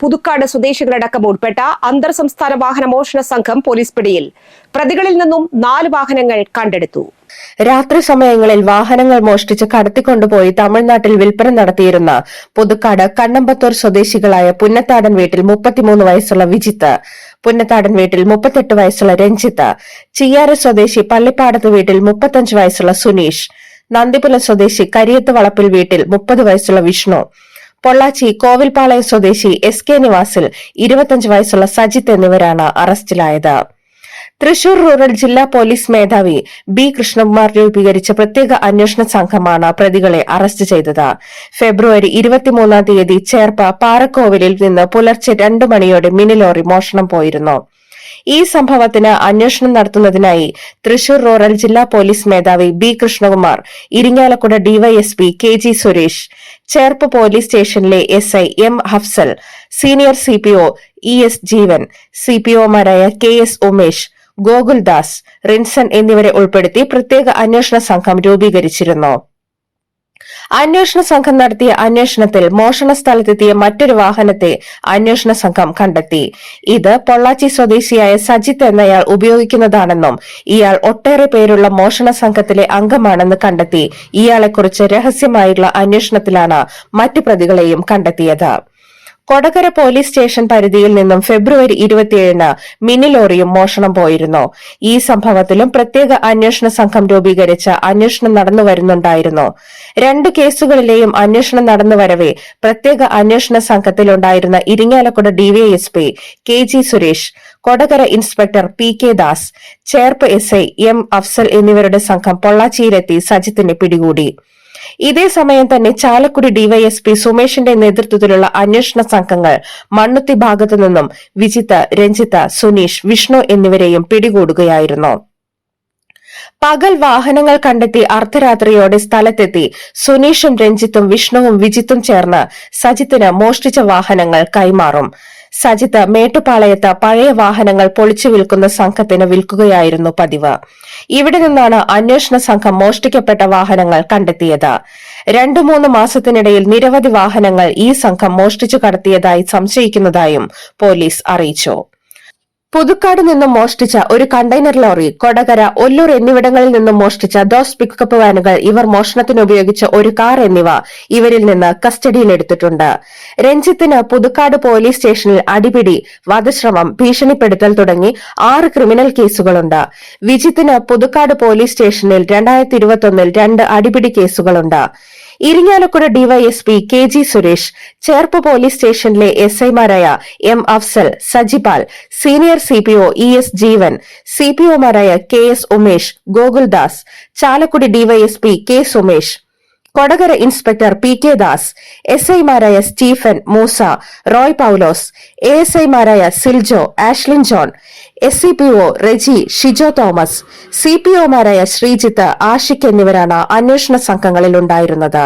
പുതുക്കാട് സ്വദേശികളടക്കം ഉൾപ്പെട്ട അന്തർ സംസ്ഥാന വാഹന മോഷണ സംഘം പോലീസ് പിടിയിൽ. പ്രതികളിൽ നിന്നും നാല് വാഹനങ്ങൾ കണ്ടെടുത്തു. രാത്രി സമയങ്ങളിൽ വാഹനങ്ങൾ മോഷ്ടിച്ച് കടത്തിക്കൊണ്ടുപോയി തമിഴ്നാട്ടിൽ വിൽപ്പന നടത്തിയിരുന്ന പുതുക്കാട് കണ്ണമ്പത്തൂർ സ്വദേശികളായ പുന്നത്താടൻ വീട്ടിൽ മുപ്പത്തിമൂന്ന് വയസ്സുള്ള വിജിത്ത് പുന്നത്താടൻ വീട്ടിൽ മുപ്പത്തെട്ട് വയസ്സുള്ള രഞ്ജിത്ത് ചിയാര സ്വദേശി പള്ളിപ്പാടത്ത് വീട്ടിൽ മുപ്പത്തഞ്ച് വയസ്സുള്ള സുനീഷ് നന്ദിപുല സ്വദേശി കരിയത്ത് വളപ്പിൽ വീട്ടിൽ മുപ്പത് വയസ്സുള്ള വിഷ്ണു പൊള്ളാച്ചി കോവിൽപാളയം സ്വദേശി എസ് കെ നിവാസിൽ ഇരുപത്തഞ്ച് വയസ്സുള്ള സജിത്ത് എന്നിവരാണ് അറസ്റ്റിലായത്. തൃശൂർ റൂറൽ ജില്ലാ പോലീസ് മേധാവി ബി കൃഷ്ണകുമാർ രൂപീകരിച്ച പ്രത്യേക അന്വേഷണ സംഘമാണ് പ്രതികളെ അറസ്റ്റ് ചെയ്തത്. ഫെബ്രുവരി ഇരുപത്തിമൂന്നാം തീയതി ചേർപ്പ പാറക്കോവിലിൽ നിന്ന് പുലർച്ചെ രണ്ടു മണിയോടെ മിനിലോറി മോഷണം പോയിരുന്നു. ഈ സംഭവത്തിന് അന്വേഷണം നടത്തുന്നതിനായി തൃശൂർ റൂറൽ ജില്ലാ പോലീസ് മേധാവി B Krishnakumar Irinjalakuda DySP K G Suresh Cherpu police സ്റ്റേഷനിലെ S I M Hafsal senior C P O E S Jeevan C P ഒമാരായ K S Umesh Gokuldas Rinson എന്നിവരെ ഉൾപ്പെടുത്തി പ്രത്യേക അന്വേഷണ സംഘം രൂപീകരിച്ചിരുന്നു. അന്വേഷണ സംഘം നടത്തിയ അന്വേഷണത്തിൽ മോഷണ സ്ഥലത്തെത്തിയ മറ്റൊരു വാഹനത്തെ അന്വേഷണ സംഘം കണ്ടെത്തി. ഇത് പൊള്ളാച്ചി സ്വദേശിയായ സജിത്ത് എന്നയാൾ ഉപയോഗിക്കുന്നതാണെന്നും ഇയാൾ ഒട്ടേറെ പേരുള്ള മോഷണ സംഘത്തിലെ അംഗമാണെന്ന് കണ്ടെത്തി. ഇയാളെക്കുറിച്ച് രഹസ്യമായുള്ള അന്വേഷണത്തിലാണ് മറ്റു പ്രതികളെയും കണ്ടെത്തിയത്. കൊടകര പോലീസ് സ്റ്റേഷൻ പരിധിയിൽ നിന്നും ഫെബ്രുവരി ഇരുപത്തിയേഴിന് മിനി ലോറിയും മോഷണം പോയിരുന്നു. ഈ സംഭവത്തിലും പ്രത്യേക അന്വേഷണ സംഘം രൂപീകരിച്ച് അന്വേഷണം നടന്നു വരുന്നുണ്ടായിരുന്നു. രണ്ട് കേസുകളിലെയും അന്വേഷണം നടന്നു വരവെ പ്രത്യേക അന്വേഷണ സംഘത്തിലുണ്ടായിരുന്ന Irinjalakuda DySP K G Suresh Kodakara inspector P K Das Cherpu S M Afsal എന്നിവരുടെ സംഘം പൊള്ളാച്ചിയിലെത്തി സജിത്തിനെ പിടികൂടി. ഇതേ സമയം തന്നെ ചാലക്കുടി ഡിവൈഎസ്പി സുമേഷിന്റെ നേതൃത്വത്തിലുള്ള അന്വേഷണ സംഘങ്ങൾ മണ്ണുത്തി ഭാഗത്തു നിന്നും വിജിത്ത് രഞ്ജിത്ത് സുനീഷ് വിഷ്ണു എന്നിവരെയും പിടികൂടുകയായിരുന്നു. പകൽ വാഹനങ്ങൾ കണ്ടെത്തി അർദ്ധരാത്രിയോടെ സ്ഥലത്തെത്തി. സുനീഷും രഞ്ജിത്തും വിഷ്ണുവും വിജിത്തും ചേർന്ന് സജിത്തിന് മോഷ്ടിച്ച വാഹനങ്ങൾ കൈമാറും. സജിത്ത് മേട്ടുപാളയത്ത് പഴയ വാഹനങ്ങൾ പൊളിച്ചു വിൽക്കുന്ന സംഘത്തിന് വിൽക്കുകയായിരുന്നു പതിവ്. ഇവിടെ നിന്നാണ് അന്വേഷണ സംഘം മോഷ്ടിക്കപ്പെട്ട വാഹനങ്ങൾ കണ്ടെത്തിയത്. രണ്ടു മൂന്ന് മാസത്തിനിടയിൽ നിരവധി വാഹനങ്ങൾ ഈ സംഘം മോഷ്ടിച്ചു കടത്തിയതായി സംശയിക്കുന്നതായും പോലീസ് അറിയിച്ചു. പുതുക്കാട് നിന്നും മോഷ്ടിച്ച ഒരു കണ്ടെയ്നർ ലോറി കൊടകര ഒല്ലൂർ എന്നിവിടങ്ങളിൽ നിന്നും മോഷ്ടിച്ച ദോസ് പിക്കപ്പ് വാനുകൾ ഇവർ മോഷണത്തിന് ഉപയോഗിച്ച ഒരു കാർ എന്നിവ ഇവരിൽ നിന്ന് കസ്റ്റഡിയിലെടുത്തിട്ടുണ്ട്. രഞ്ജിത്തിന് പുതുക്കാട് പോലീസ് സ്റ്റേഷനിൽ അടിപിടി വധശ്രമം ഭീഷണിപ്പെടുത്തൽ തുടങ്ങി ആറ് ക്രിമിനൽ കേസുകളുണ്ട്. വിജിത്തിന് പുതുക്കാട് പോലീസ് സ്റ്റേഷനിൽ രണ്ടായിരത്തി ഇരുപത്തൊന്നിൽ രണ്ട് അടിപിടി കേസുകളുണ്ട്. Irinjalakuda DYSP K G Suresh Cherpu police സ്റ്റേഷനിലെ എസ് ഐമാരായ M Afsal Sajipal senior C P O E S Jeevan C P ഒമാരായ K S Umesh Gokuldas Chalakudy DYSP K Sumesh Kodakara inspector P K Das S ഐമാരായ Stephen Moosa Roy Paulose A S ഐമാരായ Siljo Ashlin John S C P O Reji Shijo Thomas C P ഒമാരായ Sreejith Ashik എന്നിവരാണ് അന്വേഷണ സംഘങ്ങളിൽ ഉണ്ടായിരുന്നത്